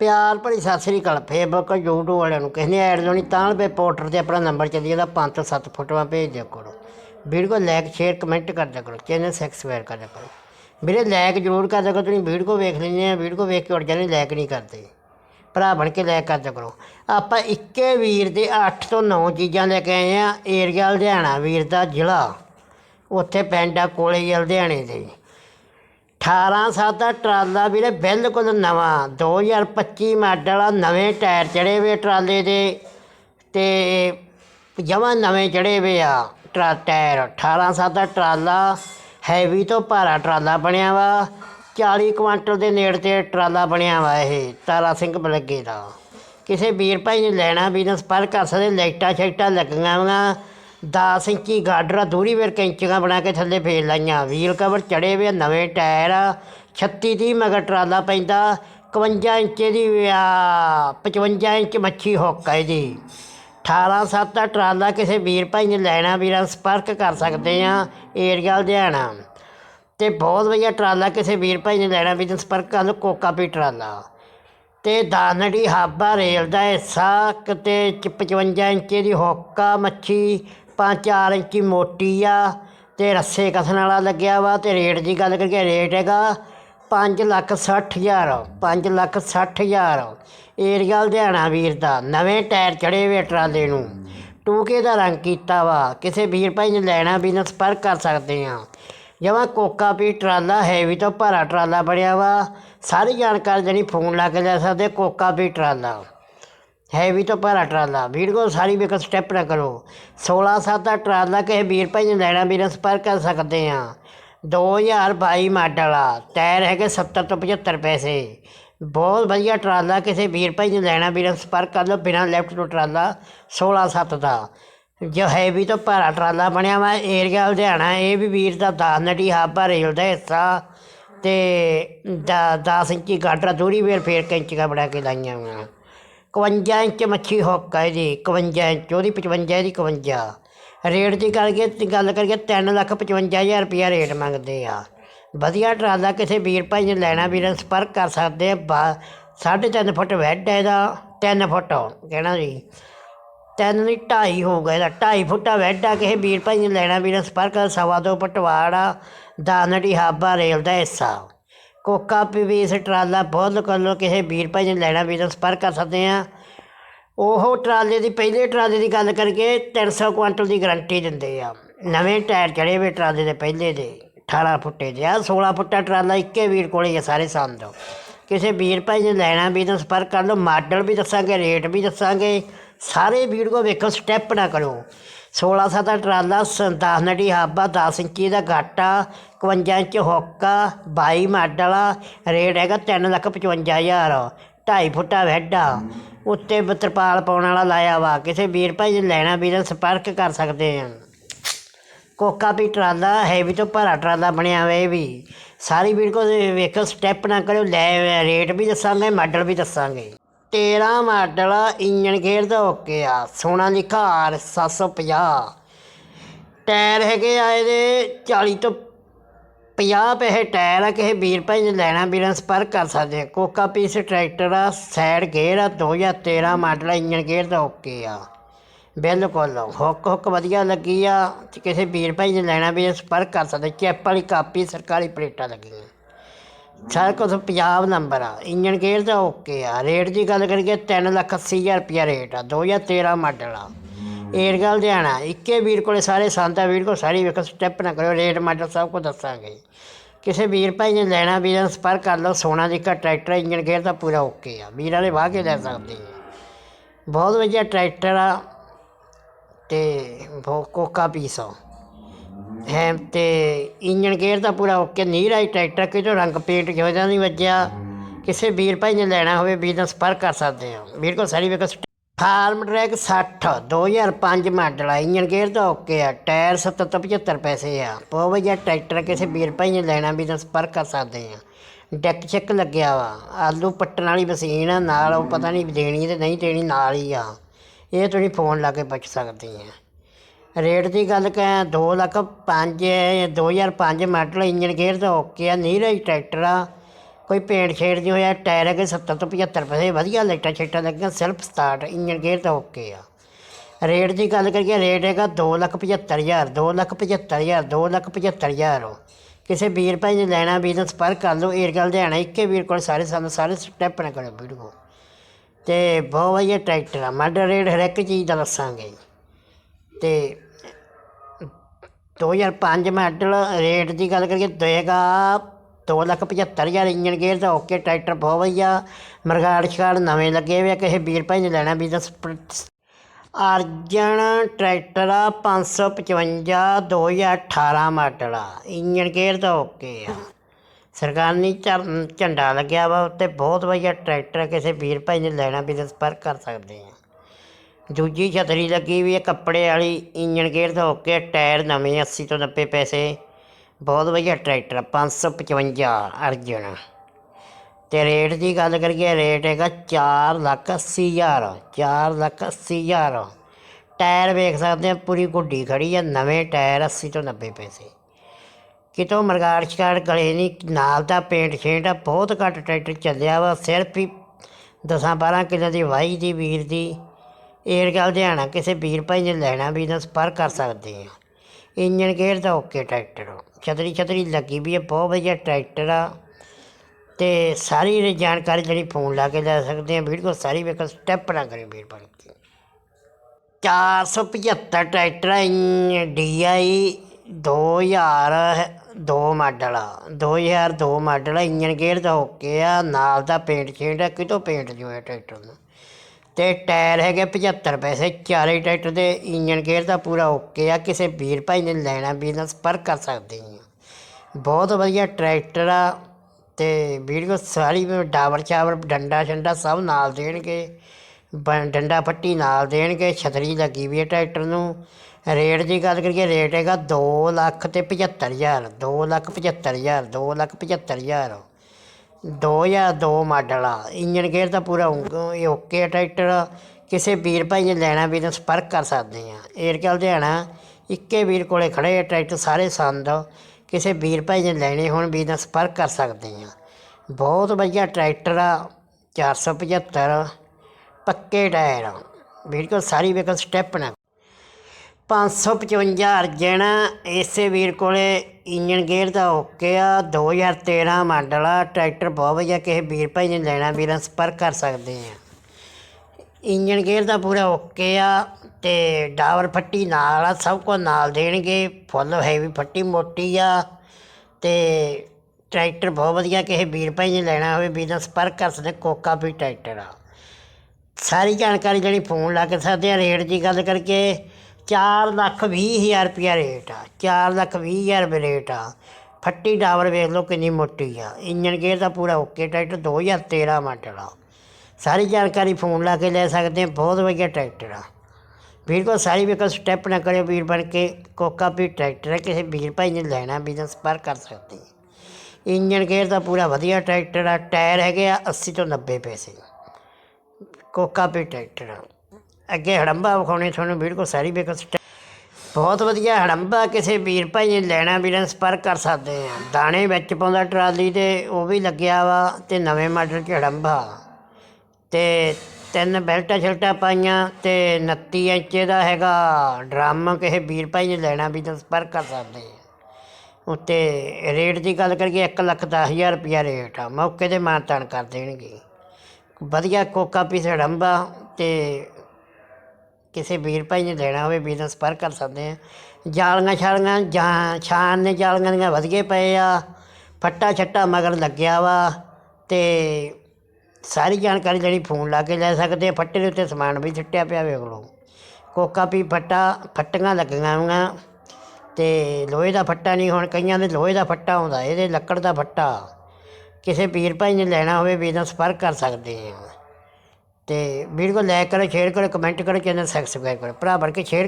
ਪਿਆਰ ਭਰੀ ਸਤਿ ਸ੍ਰੀ ਅਕਾਲ। Facebook YouTube ਵਾਲਿਆਂ ਨੂੰ ਕਿਸੇ ਨੇ ਐਡ ਲਾਉਣੀ ਤਾਂ ਵੀ ਪੋਰਟਰ ਤੇ ਆਪਣਾ ਨੰਬਰ ਚੱਲੀ ਜਾਂਦਾ 5 ਤੋਂ 7 ਫੋਟੋਆਂ ਭੇਜ ਦਿਆ ਕਰੋ। ਵੀਡੀਓ ਕੋ ਲਾਈਕ ਸ਼ੇਅਰ ਕਮੈਂਟ ਕਰ ਦਿਆ ਕਰੋ। ਚੈਨਲ ਸਬਸਕ੍ਰਾਈਬ ਕਰ ਦਿਆ ਕਰੋ। ਵੀਰੇ ਲਾਈਕ ਜ਼ਰੂਰ ਕਰ ਦਿਆ ਕਰੋ। ਤੁਸੀਂ ਵੀਡੀਓ ਕੋ ਵੇਖ ਲੈਂਦੇ ਆ, ਵੀਡੀਓ ਕੋ ਵੇਖ ਕੇ ਉੱਡ ਜਾਂਦੇ ਲਾਈਕ ਨਹੀਂ ਕਰਦੇ। ਭਰਾ ਬਣ ਕੇ ਲਾਈਕ ਕਰ ਦਿਆ ਕਰੋ। ਆਪਾਂ ਇੱਕੇ ਵੀਰ ਦੇ 8 ਤੋਂ 9 ਚੀਜ਼ਾਂ ਲੈ ਕੇ ਆਏ ਆ, ਏਰੀਆ ਲੁਧਿਆਣਾ ਵੀਰ ਦਾ ਜ਼ਿਲ੍ਹਾ। ਉੱਥੇ ਪਿੰਡ ਆ, ਕੋਲੇ ਲੁਧਿਆਣੇ ਦੇ। 18 ਸਾਲ ਦਾ ਟਰਾਲਾ ਵੀਰੇ ਬਿਲਕੁਲ ਨਵਾਂ 2025 ਮਾਡਲ ਆ ਨਵੇਂ ਟਾਇਰ ਚੜੇ ਵੇ ਟਰਾਲੇ ਦੇ ਤੇ ਜਮਾਂ ਨਵੇਂ ਚੜੇ ਵੇ ਆ ਟਰਾ ਟਾਇਰ। 18 ਸਾਲ ਦਾ ਟਰਾਲਾ ਹੈਵੀ ਤੋਂ ਭਾਰਾ ਟਰਾਲਾ ਬਣਿਆ ਵਾ 40 ਕੁਆਂਟਲ ਦੇ ਨੇੜੇ ਤੇ ਟਰਾਲਾ ਬਣਿਆ ਵਾ ਇਹ, ਤਾਰਾ ਸਿੰਘ ਬਲੱਗੇ ਦਾ। ਕਿਸੇ ਵੀਰ ਭਾਈ ਨੇ ਲੈਣਾ ਵੀ ਨਾ ਸੰਪਰਕ ਕਰ ਸਕਦੇ, ਲਾਈਟਾਂ ਸ਼ਾਈਟਾਂ ਲੱਗੀਆਂ ਵਾ 10 ਇੰਚੀ ਗਾਡਰਾ ਦੂਰੀ ਵੇਰ ਕੈਂਚੀਆਂ ਬਣਾ ਕੇ ਥੱਲੇ ਫੇਰ ਲਾਈਆਂ। ਵੀਲ ਕਵਰ ਚੜੇ ਵੇ, ਨਵੇਂ ਟਾਇਰ ਆ 36 30 ਮਗਰ ਟਰਾਲਾ ਪੈਂਦਾ 51 ਇੰਚ ਦੀ ਆ 55 ਇੰਚ ਮੱਛੀ ਹੁੱਕ ਆ ਇਹਦੀ। 18 ਸੱਤ ਦਾ ਟਰਾਲਾ ਕਿਸੇ ਵੀਰ ਭਾਈ ਨੇ ਲੈਣਾ, ਵੀਰਾਂ ਸੰਪਰਕ ਕਰ ਸਕਦੇ ਆ ਏਰੀਆ ਲੁਧਿਆਣਾ। ਤੇ ਬਹੁਤ ਵਧੀਆ ਟਰਾਲਾ ਕਿਸੇ ਵੀਰ ਭਾਈ ਨੇ ਲੈਣਾ ਵੀ ਸੰਪਰਕ ਕਰ ਲਓ, ਕੋਕਾ ਪੀ ਟਰਾਲਾ। ਤੇ ਦਾਨੜੀ ਹਾਬਾ ਰੇਲ ਦਾ ਹਿੱਸਾ, ਕਿਤੇ ਚ 55 ਇੰਚ ਦੀ ਹੋਕਾ ਮੱਛੀ 5-4 ਇੰਚੀ ਮੋਟੀ ਆ ਤੇ ਰੱਸੇ ਕਸਣ ਵਾਲਾ ਲੱਗਿਆ ਵਾ ਤੇ ਰੇਟ ਦੀ ਗੱਲ ਕਰੀਏ ਰੇਟ ਹੈਗਾ 5 ਲੱਖ 60 ਹਜ਼ਾਰ 5 ਲੱਖ 60 ਹਜ਼ਾਰ। ਏਰੀਆ ਲੁਧਿਆਣਾ ਵੀਰ ਦਾ, ਨਵੇਂ ਟਾਇਰ ਚੜੇ ਹੋਏ ਟਰਾਲੇ ਨੂੰ। ਟੂਕੇ ਦਾ ਰੰਗ ਕੀਤਾ ਵਾ, ਕਿਸੇ ਵੀਰ ਭਾਈ ਨੇ ਲੈਣਾ ਵੀ ਨਾ ਸੰਪਰਕ ਕਰ ਸਕਦੇ ਆ। ਜਮਾ ਕੋਕਾ ਪੀ ਟਰਾਲਾ ਹੈਵੀ ਤੋਂ ਭਾਰਾ ਟਰਾਲਾ ਬਣਿਆ ਵਾ। ਸਾਰੀ ਜਾਣਕਾਰੀ ਜਣੀ ਫੋਨ ਲਾ ਕੇ ਲੈ ਸਕਦੇ ਕੋਕਾ ਪੀ ਟਰਾਲਾ। ਹੈਵੀ ਤੋਂ ਭਾਰਾ ਟਰਾਲਾ। ਵੀਰ ਕੋ ਸਾਰੀ ਵੇਖ ਸਟੈਪ ਨਾ ਕਰੋ। 16 ਸਾਲ ਦਾ ਟਰਾਲਾ ਕਿਸੇ ਵੀਰ ਭਾਈ ਨੇ ਲੈਣਾ ਵੀਰ ਸੰਪਰਕ ਕਰ ਸਕਦੇ ਆ 2022 ਮਾਡਲ ਆ। ਟਾਇਰ ਹੈਗੇ 70 ਤੋਂ 75 ਪੈਸੇ। ਬਹੁਤ ਵਧੀਆ ਟਰਾਲਾ ਕਿਸੇ ਵੀਰ ਭਾਈ ਨੂੰ ਲੈਣਾ ਵੀਰਾਂ ਸੰਪਰਕ ਕਰ ਲਓ, ਬਿਨਾਂ ਲੈਫਟ ਤੋਂ ਟਰਾਲਾ 16 ਸੱਤ ਦਾ। ਜੋ ਹੈਵੀ ਤੋਂ ਭਾਰਾ ਟਰਾਲਾ ਬਣਿਆ ਵਾ ਏਰੀਆ ਲੁਧਿਆਣਾ, ਇਹ ਵੀ ਵੀਰ ਦਾ ਦਾਸ ਨਟੀ ਹਾਬਾ ਰੇਲ ਦਾ ਹਿੱਸਾ। ਤੇ 10 ਇੰਚੀ ਗਾਡਰਾ ਦੂਰੀ ਵੇਰ ਫੇਰ ਕੈਂਚੀਆਂ ਬਣਾ ਕੇ ਲਾਈਆਂ ਵਾ। 51 ਇੰਚ ਮੱਛੀ ਹੁੱਕ ਆ ਇਹਦੀ 51 ਇੰਚ, ਉਹਦੀ 55 ਇਹਦੀ 51 ਰੇਟ ਦੀ ਕਰਕੇ ਤੇ ਗੱਲ ਕਰੀਏ, ਤਿੰਨ ਲੱਖ ਪਚਵੰਜਾ ਹਜ਼ਾਰ ਰੁਪਇਆ ਰੇਟ ਮੰਗਦੇ ਆ। ਵਧੀਆ ਟਰਾਲਾ ਕਿਸੇ ਵੀਰ ਭਾਈ ਨੇ ਲੈਣਾ, ਵੀਰਾਂ ਸੰਪਰਕ ਕਰ ਸਕਦੇ ਆ, ਬਾ- ਸਾਢੇ ਤਿੰਨ ਫੁੱਟ ਵੈਡ ਹੈ ਇਹਦਾ 3 ਫੁੱਟ ਕਹਿਣਾ ਜੀ। ਤਿੰਨ ਨਹੀਂ, ਢਾਈ ਹੋ ਹੋਊਗਾ ਇਹਦਾ, ਢਾਈ ਫੁੱਟਾ ਵੈਡ ਆ, ਕਿਸੇ ਵੀਰ ਭਾਈ ਨੇ ਲੈਣਾ, ਵੀਰਾਂ ਸੰਪਰਕ ਸਵਾ ਦੋ ਪਟਵਾੜ ਆ, ਦਾਨੜੀ ਹਾਬਾ ਰੇਲ ਦਾ ਹਿੱਸਾ। ਕੋਕਾ ਪੀਵੀਸ ਟਰਾਲਾ ਬਹੁਤ ਕੋਲੋਂ ਕਿਸੇ ਵੀਰ ਭਾਈ ਨੇ ਲੈਣਾ, ਵੀਰਾਂ ਸੰਪਰਕ ਕਰ ਸਕਦੇ ਆ ਉਹ ਟਰਾਲੇ ਦੀ, ਪਹਿਲੇ ਟਰਾਲੇ ਦੀ ਗੱਲ ਕਰਕੇ 300 ਕੁਆਂਟਲ ਦੀ ਗਾਰੰਟੀ ਦਿੰਦੇ ਆ। ਨਵੇਂ ਟਾਇਰ ਚੜੇ ਹੋਏ ਟਰਾਲੇ ਦੇ ਪਹਿਲੇ ਦੇ 18 ਫੁੱਟੇ ਦੇ ਆ 16 ਫੁੱਟਾ ਟਰਾਲਾ ਇੱਕੇ ਵੀਰ ਕੋਲੇ ਹੀ ਆ ਸਾਰੇ ਸੰਦ। ਕਿਸੇ ਵੀਰ ਭਾਈ ਨੇ ਲੈਣਾ ਵੀ ਤਾਂ ਸੰਪਰਕ ਕਰ ਲਓ, ਮਾਡਲ ਵੀ ਦੱਸਾਂਗੇ, ਰੇਟ ਵੀ ਦੱਸਾਂਗੇ, ਸਾਰੇ ਵੀਡੀਓ ਵੇਖੋ, ਸਟੈਪ ਨਾ ਕਰੋ। 16 ਸੌ ਦਾ ਟਰਾਲਾ 10 ਨੜੀ ਹਾਬਾ 10 ਇੰਚੀ ਦਾ ਗਾਟਾ 51 ਇੰਚ ਹੋਕਾ 22 ਮਾਡਲ ਆ ਰੇਟ ਹੈਗਾ 3 ਲੱਖ 55 ਹਜ਼ਾਰ 2.5 ਫੁੱਟਾ ਵੈਡਾ ਉੱਤੇ ਬ- ਤਰਪਾਲ ਪਾਉਣ ਵਾਲਾ ਲਾਇਆ ਵਾ ਕਿਸੇ ਵੀਰ ਭਾਈ ਨੇ ਲੈਣਾ ਵੀ ਤਾਂ ਸੰਪਰਕ ਕਰ ਸਕਦੇ ਆ। ਕੋਕਾ ਵੀ ਟਰਾਲਾ ਹੈਵੀ ਤੋਂ ਭਾਰਾ ਟਰਾਲਾ ਬਣਿਆ ਹੋਇਆ ਇਹ ਵੀ। ਸਾਰੀ ਵੀਡੀਓ ਵੇਖੋ ਸਟੈਪ ਨਾ ਕਰਿਓ ਲੈ ਰੇਟ ਵੀ ਦੱਸਾਂਗੇ ਮਾਡਲ ਵੀ ਦੱਸਾਂਗੇ। 13 ਮਾਡਲ ਇੰਜਨ ਗੇਅਰ ਦਾ ਓਕੇ ਆ ਸੋਨਾ ਲਿਖਾ ਆਰ 750 ਟਾਇਰ ਹੈਗੇ ਆ ਇਹਦੇ 40 ਤੋਂ 50 ਪੈਸੇ ਟਾਇਰ ਆ, ਕਿਸੇ ਵੀਰ ਭਾਈ ਨੇ ਲੈਣਾ, ਵੀਰਾਂ ਸੰਪਰਕ ਕਰ ਸਕਦੇ ਆ। ਕੋਕਾ ਪੀਸ ਟਰੈਕਟਰ ਆ, ਸਾਈਡ ਗੇਅਰ ਆ 2013 ਮਾਡਲ ਆ ਇੰਜਨ ਗੇਅਰ ਦਾ ਓਕੇ ਆ। ਬਿਲਕੁਲ, ਹੁੱਕ ਹੁੱਕ ਵਧੀਆ ਲੱਗੀ ਆ। ਤੇ ਕਿਸੇ ਵੀਰ ਭਾਈ ਨੇ ਲੈਣਾ ਵੀ ਸੰਪਰਕ ਕਰ ਸਕਦੇ ਚੈਪ ਵਾਲੀ ਕਾਪੀ, ਸਰਕਾਰੀ ਪਲੇਟਾਂ ਲੱਗੀਆਂ। ਸਾਰਾ ਕੁਝ ਪੰਜਾਬ ਨੰਬਰ ਆ। ਇੰਜਨ ਗੇਅਰ ਦਾ ਓਕੇ ਆ। ਰੇਟ ਦੀ ਗੱਲ ਕਰੀਏ, ਤਿੰਨ ਲੱਖ ਅੱਸੀ ਹਜ਼ਾਰ ਰੁਪਿਆ ਰੇਟ ਆ 2013 ਮਾਡਲ ਆ। ਏਰਗਲ ਲੁਧਿਆਣਾ, ਇੱਕੇ ਵੀਰ ਕੋਲੇ ਸਾਰੇ ਸੰਤਾ ਵੀਰ ਕੋਲ ਸਾਰੀ ਵੇਖੋ ਸਟੈਪ ਨਾ ਕਰਿਓ ਰੇਟ ਮਾਡਲ ਸਭ ਕੁਝ ਦੱਸਾਂਗੇ। ਕਿਸੇ ਵੀਰ ਭਾਈ ਨੇ ਲੈਣਾ, ਵੀਰਾਂ ਨਾਲ ਸੰਪਰਕ ਕਰ ਲਓ, ਸੋਨਾ ਦੀ ਕਾ ਟਰੈਕਟਰ ਇੰਜਨ ਗੇਅਰ ਤਾਂ ਪੂਰਾ ਓਕੇ ਆ, ਵੀਰਾਂ ਨੇ ਵਾਹ ਕੇ ਲੈ ਸਕਦੇ ਆ। ਬਹੁਤ ਵਧੀਆ ਟਰੈਕਟਰ ਆ ਤੇ ਕੋਕਾ ਪੀਸ ਆ ਹੈ, ਤੇ ਇੰਜਨ ਗੇਅਰ ਤਾਂ ਪੂਰਾ ਓਕੇ ਨੀਰਾ ਆਈ ਟਰੈਕਟਰ ਕਿਤੋਂ ਰੰਗ ਪੇਂਟ ਕਿਹੋ ਜਿਹਾ ਨਹੀਂ ਵੱਜਿਆ। ਕਿਸੇ ਵੀਰ ਭਾਈ ਨੇ ਲੈਣਾ ਹੋਵੇ, ਵੀਰ ਨਾਲ ਸੰਪਰਕ ਕਰ ਸਕਦੇ ਆ। ਵੀਰ ਕੋਲ ਸਾਰੀ ਵੇਖੋ ਫਾਰਮ ਟਰੈਕ 60 2005 ਮਾਡਲ ਆ। ਇੰਜਨ ਗੇਅਰ ਦਾ ਓਕੇ ਆ, ਟਾਇਰ 70 ਤੋਂ 75 ਪੈਸੇ ਆ। ਬਹੁਤ ਵਧੀਆ ਟਰੈਕਟਰ ਕਿਸੇ ਵੀਰ ਭਾਈ ਨੇ ਲੈਣਾ ਵੀ ਤਾਂ ਸੰਪਰਕ ਕਰ ਸਕਦੇ ਆ। ਡੈਕ ਚੈੱਕ ਲੱਗਿਆ ਵਾ, ਆਲੂ ਪੱਟਣ ਵਾਲੀ ਮਸ਼ੀਨ ਆ, ਨਾਲ ਉਹ ਪਤਾ ਨਹੀਂ ਦੇਣੀ ਤੇ ਨਹੀਂ ਦੇਣੀ, ਨਾਲ ਹੀ ਆ। ਇਹ ਤੁਸੀਂ ਫੋਨ ਲਾ ਕੇ ਪੁੱਛ ਸਕਦੇ ਆ। ਰੇਟ ਦੀ ਗੱਲ ਕਰਾਂ 2 ਲੱਖ 5 2005 ਮਾਡਲ ਇੰਜਨ ਗੇਅਰ ਦਾ ਓਕੇ ਆ, ਨੀਰਾ ਹੀ ਟਰੈਕਟਰ ਆ। ਕੋਈ ਪੇਂਟ ਛੇੜ ਨਹੀਂ ਹੋਇਆ ਟਾਇਰ ਹੈਗੇ 70 ਤੋਂ 75 ਪੈਸੇ, ਵਧੀਆ ਲਾਈਟਾਂ ਛੇਟਾਂ ਲੱਗੀਆਂ ਸੈਲਫ ਸਟਾਰਟ ਇੰਜਨ ਗੇਅਰ ਤਾਂ ਓਕੇ ਆ। ਰੇਟ ਦੀ ਗੱਲ ਕਰੀਏ ਰੇਟ ਹੈਗਾ ਦੋ ਲੱਖ ਪਝੱਤਰ ਹਜ਼ਾਰ, ਦੋ ਲੱਖ ਪਝੱਤਰ ਹਜ਼ਾਰ, ਦੋ ਲੱਖ ਪਝੱਤਰ ਹਜ਼ਾਰ। ਕਿਸੇ ਵੀਰ ਭਾਈ ਨੇ ਲੈਣਾ ਬਿਜਨਸ ਪਰ ਸੰਪਰਕ ਕਰ ਲਓ ਏਅਰ ਗੱਲ ਇੱਕੇ ਵੀਰ ਕੋਲ ਸਾਰੇ ਸਾਨੂੰ ਸਾਰੇ ਸਟੈਪ ਨਾ ਕਰੋ ਵੀਡੀਓ ਤੇ ਬਹੁਤ ਵਧੀਆ ਟਰੈਕਟਰ ਆ, ਮਾਡਲ ਰੇਟ ਹਰ ਇੱਕ ਚੀਜ਼ ਦਾ ਦੱਸਾਂਗੇ। ਤੇ 2005 ਮਾਡਲ ਰੇਟ ਦੀ ਗੱਲ ਕਰੀਏ ਦੇਗਾ ਦੋ ਲੱਖ ਪਝੱਤਰ ਹਜ਼ਾਰ ਇੰਜਨ ਗੇਅਰ ਦਾ ਓਕੇ ਟਰੈਕਟਰ ਬਹੁਤ ਵਧੀਆ। ਮਰਗਾੜ ਸ਼ਗਾੜ ਨਵੇਂ ਲੱਗੇ ਹੋਏ ਆ, ਕਿਸੇ ਵੀਰ ਭਾਈ ਨੇ ਲੈਣਾ ਵੀ ਤਾਂ ਅਰਜਨ ਟਰੈਕਟਰ ਆ 555 2018 ਮਾਡਲ ਆ। ਇੰਜਨ ਗੇਅਰ ਦਾ ਓਕੇ ਆ। ਸਰਕਾਰੀ ਝੰ- ਝੰਡਾ ਲੱਗਿਆ ਵਾ, ਉੱਤੇ ਬਹੁਤ ਵਧੀਆ ਟਰੈਕਟਰ ਆ, ਕਿਸੇ ਵੀਰ ਭਾਈ ਨੇ ਲੈਣਾ ਵੀ ਤਾਂ ਸੰਪਰਕ ਕਰ ਸਕਦੇ ਆ। ਦੂਜੀ ਛਤਰੀ ਲੱਗੀ ਵੀ ਹੈ ਕੱਪੜੇ ਵਾਲੀ। ਇੰਜਨ ਗੇਅਰ ਦਾ ਓਕੇ ਟਾਇਰ ਨਵੇਂ 80 ਤੋਂ 90 ਪੈਸੇ। ਬਹੁਤ ਵਧੀਆ ਟਰੈਕਟਰ ਆ 555 ਅਰਜਨ। ਤੇ ਰੇਟ ਦੀ ਗੱਲ ਕਰੀਏ, ਰੇਟ ਹੈਗਾ 4 ਲੱਖ 80 ਹਜ਼ਾਰ 4 ਲੱਖ 80 ਹਜ਼ਾਰ। ਟਾਇਰ ਵੇਖ ਸਕਦੇ ਆ, ਪੂਰੀ ਗੁੱਡੀ ਖੜੀ ਆ, ਨਵੇਂ ਟਾਇਰ 80 ਤੋਂ 90 ਪੈਸੇ। ਕਿਤੋਂ ਮਰਗਾੜ ਸ਼ਿਕਾਰ ਗਲੇ ਨਹੀਂ ਨਾਲ ਦਾ ਪੇਂਟ ਛੇਂਟ ਆ, ਬਹੁਤ ਘੱਟ ਟਰੈਕਟਰ ਚੱਲਿਆ ਵਾ, ਸਿਰਫ ਹੀ ਦਸਾਂ 12 ਕਿੱਲੇ ਦੀ ਵਾਹੀ ਦੀ, ਵੀਰ ਦੀ। ਏਰ ਗੱਲ ਧਿਆਣਾ ਕਿਸੇ ਵੀਰ ਭਾਈ ਨੇ ਲੈਣਾ ਵੀ ਨਾ ਸੰਪਰਕ ਕਰ ਸਕਦੇ ਆ। ਇੰਜਨ ਗੇਅਰ ਦਾ ਓਕੇ ਟਰੈਕਟਰ ਛਤਰੀ ਛਤਰੀ ਲੱਗੀ ਵੀ ਹੈ ਬਹੁਤ ਵਧੀਆ ਟਰੈਕਟਰ ਆ। ਤੇ ਸਾਰੀ ਇਹ ਜਾਣਕਾਰੀ ਜਿਹੜੀ ਫੋਨ ਲਾ ਕੇ ਲੈ ਸਕਦੇ ਆ ਵੀਡੀਓ ਸਾਰੀ ਵੇਖੋ ਸਟੈਪ ਨਾ ਕਰੇ ਵੀਰ ਬਣ ਕੇ। 475 ਟਰੈਕਟਰ ਡੀਆਈ 2002 ਮਾਡਲ ਆ। 2002 ਮਾਡਲ ਆ ਇੰਜਨ ਗੇਅਰ ਦਾ ਓਕੇ ਆ, ਨਾਲ ਦਾ ਪੇਂਟ ਛੇਂਟ ਆ, ਕਿਤੋਂ ਪੇਂਟ ਜੋ ਹੈ ਟਰੈਕਟਰ ਨੂੰ? ਤੇ ਟਾਇਰ ਹੈਗੇ 75 ਪੈਸੇ, ਚਾਰੇ ਟਰੈਕਟਰ ਦੇ ਇੰਜਨ ਗੇਅਰ ਦਾ ਪੂਰਾ ਓਕੇ ਆ, ਕਿਸੇ ਵੀਰ ਭਾਈ ਨੇ ਲੈਣਾ ਵੀ ਨਾਲ ਸੰਪਰਕ ਕਰ ਸਕਦੇ ਆ। ਬਹੁਤ ਵਧੀਆ ਟਰੈਕਟਰ ਆ ਤੇ ਵੀਡੀਓ ਸਾਰੀ ਵੀ ਡਾਵਰ ਚਾਵਰ ਡੰਡਾ ਛੰਡਾ ਸਭ ਨਾਲ ਦੇਣਗੇ। ਬ- ਡੰਡਾ ਪੱਟੀ ਨਾਲ ਦੇਣਗੇ, ਛਤਰੀ ਲੱਗੀ ਵੀ ਹੈ ਟਰੈਕਟਰ ਨੂੰ। ਰੇਟ ਦੀ ਗੱਲ ਕਰੀਏ, ਰੇਟ ਹੈਗਾ 2 ਲੱਖ ਤੇ 75000 2 ਲੱਖ 75000 2 ਲੱਖ 75000 2002 ਮਾਡਲ ਆ। ਇੰਜਨ ਗੇਅਰ ਤਾਂ ਪੂਰਾ ਓਕੇ ਆ ਟਰੈਕਟਰ। ਕਿਸੇ ਵੀਰ ਭਾਈ ਨੇ ਲੈਣਾ ਵੀ ਤਾਂ ਸੰਪਰਕ ਕਰ ਸਕਦੇ ਆ। ਏਅਰਟੈਲ ਲੁਧਿਆਣਾ, ਇੱਕੇ ਵੀਰ ਕੋਲੇ ਖੜੇ ਆ ਟਰੈਕਟਰ ਸਾਰੇ ਸੰਦ। ਕਿਸੇ ਵੀਰ ਭਾਈ ਨੇ ਲੈਣੇ ਹੋਣ ਵੀ ਤਾਂ ਸੰਪਰਕ ਕਰ ਸਕਦੇ ਆ। ਬਹੁਤ ਵਧੀਆ ਟਰੈਕਟਰ ਆ 475 ਪੱਕੇ ਟਾਇਰ ਆ। ਵੀਡੀਓ ਸਾਰੀ ਵੇਖੋ ਸਟੈਪ ਨਾ 555 ਅਰਜਨ ਇਸੇ ਵੀਰ ਕੋਲੇ ਇੰਜਨ ਗੇਅਰ ਦਾ ਓਕੇ ਆ 2013 ਮਾਡਲ ਆ, ਟਰੈਕਟਰ ਬਹੁਤ ਵਧੀਆ, ਕਿਸੇ ਵੀਰ ਭਾਈ ਨੇ ਲੈਣਾ, ਵੀਰਾਂ ਸੰਪਰਕ ਕਰ ਸਕਦੇ ਆ। ਇੰਜਨ ਗੇਅਰ ਦਾ ਪੂਰਾ ਓਕੇ ਆ ਤੇ ਡਾਵਰ ਫੱਟੀ ਨਾਲ ਆ, ਸਭ ਕੁਝ ਨਾਲ ਦੇਣਗੇ, ਫੁੱਲ ਹੈਵੀ ਫੱਟੀ ਮੋਟੀ ਆ ਤੇ ਟਰੈਕਟਰ ਬਹੁਤ ਵਧੀਆ, ਕਿਸੇ ਵੀਰ ਭਾਈ ਨੇ ਲੈਣਾ ਹੋਵੇ, ਵੀਰਾਂ ਸੰਪਰਕ ਕਰ ਸਕਦੇ, ਕੋਕਾ ਵੀ ਟਰੈਕਟਰ ਆ। ਸਾਰੀ ਜਾਣਕਾਰੀ ਜਿਹੜੀ ਫੋਨ ਲਾ ਕੇ ਸਕਦੇ ਆ, ਰੇਟ ਦੀ ਗੱਲ ਕਰਕੇ 4 ਲੱਖ ਵੀਹ ਹਜ਼ਾਰ ਰੁਪਇਆ ਰੇਟ ਆ 4 ਲੱਖ ਵੀਹ ਹਜ਼ਾਰ ਰੁਪਏ ਰੇਟ ਆ। ਫੱਟੀ ਡਾਵਰ ਵੇਖ ਲਓ ਕਿੰਨੀ ਮੋਟੀ ਆ। ਇੰਜਨ ਗੇਅਰ ਦਾ ਪੂਰਾ ਓਕੇ ਟਰੈਕਟਰ 2013 ਮਾਡਲ ਆ। ਸਾਰੀ ਜਾਣਕਾਰੀ ਫੋਨ ਲਾ ਕੇ ਲੈ ਸਕਦੇ ਆ, ਬਹੁਤ ਵਧੀਆ ਟਰੈਕਟਰ ਆ। ਵੀਰ ਕੋ ਸਾਰੀ ਵੇਖੋ ਸਟੈਪ ਨਾ ਕਰਿਓ, ਵੀਰ ਬਣ ਕੇ ਕੋਕਾ ਵੀ ਟਰੈਕਟਰ ਹੈ ਕਿਸੇ ਵੀਰ ਭਾਈ ਨੇ ਲੈਣਾ ਬਿਜਨਸ ਪਰ ਕਰ ਸਕਦੇ ਆ। ਇੰਜਨ ਗੇਅਰ ਦਾ ਪੂਰਾ ਵਧੀਆ ਟਰੈਕਟਰ ਆ, ਟਾਇਰ ਹੈਗੇ ਆ 80 ਤੋਂ 90 ਪੈਸੇ। ਕੋਕਾ ਵੀ ਟਰੈਕਟਰ ਆ। ਅੱਗੇ ਹੜੰਬਾ ਵਿਖਾਉਣੇ ਤੁਹਾਨੂੰ ਵੀਡੀਓ ਸਾਰੀ ਵੇਖੋ ਬਹੁਤ ਵਧੀਆ ਹੜੰਬਾ ਕਿਸੇ ਵੀਰ ਭਾਈ ਨੇ ਲੈਣਾ ਵੀ ਵੀਰਾਂ ਸੰਪਰਕ ਕਰ ਸਕਦੇ ਆ। ਦਾਣੇ ਵਿੱਚ ਪਾਉਂਦਾ ਟਰਾਲੀ ਤੇ, ਉਹ ਵੀ ਲੱਗਿਆ ਵਾ ਤੇ ਨਵੇਂ ਮਾਡਲ ਚ ਹੜੰਬਾ। ਤੇ ਤਿੰਨ ਬੈਲਟਾਂ ਛਲਟਾਂ ਪਾਈਆਂ ਤੇ 29 ਇੰਚ ਦਾ ਹੈਗਾ ਡਰਮ ਕਿਸੇ ਵੀਰ ਭਾਈ ਨੇ ਲੈਣਾ ਵੀ ਤਾਂ ਸੰਪਰਕ ਕਰ ਸਕਦੇ ਆ। ਉੱਤੇ ਰੇਟ ਦੀ ਗੱਲ ਕਰੀਏ 1 ਲੱਖ ਦਸ ਹਜ਼ਾਰ ਰੁਪਇਆ ਰੇਟ ਆ, ਮੌਕੇ ਤੇ ਮਾਨਤਾਨ ਕਰ ਦੇਣਗੇ। ਵਧੀਆ ਕੋਕਾ ਪੀਸ ਹੜੰਬਾ ਤੇ ਕਿਸੇ ਵੀਰ ਭਾਈ ਨੇ ਲੈਣਾ ਹੋਵੇ, ਵੀਰ ਨਾਲ ਸੰਪਰਕ ਕਰ ਸਕਦੇ ਆ ਜਾਲੀਆਂ ਛਾਲੀਆਂ ਜਾਂ ਛਾਨ ਨੇ ਜਾਲੀਆਂ ਦੀਆਂ ਵਧੀਆ ਪਏ ਆ। ਫੱਟਾ ਛੱਟਾ ਮਗਰ ਲੱਗਿਆ ਵਾ ਤੇ ਸਾਰੀ ਜਾਣਕਾਰੀ ਜਿਹੜੀ ਫੋਨ ਲਾ ਕੇ ਲੈ ਸਕਦੇ ਆ। ਫੱਟੇ ਦੇ ਉੱਤੇ ਸਮਾਨ ਵੀ ਛੱਟਿਆ ਪਿਆ ਵੇਖ ਲਓ। ਕੋਕਾ ਵੀ ਫੱਟਾ, ਫੱਟੀਆਂ ਲੱਗੀਆਂ ਹੋਈਆਂ ਤੇ ਲੋਹੇ ਦਾ ਫੱਟਾ ਨਹੀਂ, ਹੁਣ ਕਈਆਂ ਦੇ ਲੋਹੇ ਦਾ ਫੱਟਾ ਆਉਂਦਾ, ਇਹਦੇ ਲੱਕੜ ਦਾ ਫੱਟਾ। ਕਿਸੇ ਵੀਰ ਭਾਈ ਨੇ ਲੈਣਾ ਹੋਵੇ, ਵੀਰ ਨਾਲ ਸੰਪਰਕ ਕਰ ਸਕਦੇ ਆ। ਤੇ ਵੀਡੀਓ ਲਾਈਕ ਕਰੋ ਸ਼ੇਅਰ ਕਰੋ ਕਮੈਂਟ ਕਰੋ ਚੈਨਲ ਸਬਸਕ੍ਰਾਈਬ ਕਰੋ। ਭਰਾ ਬਣ ਕੇ ਸ਼ੇਅਰ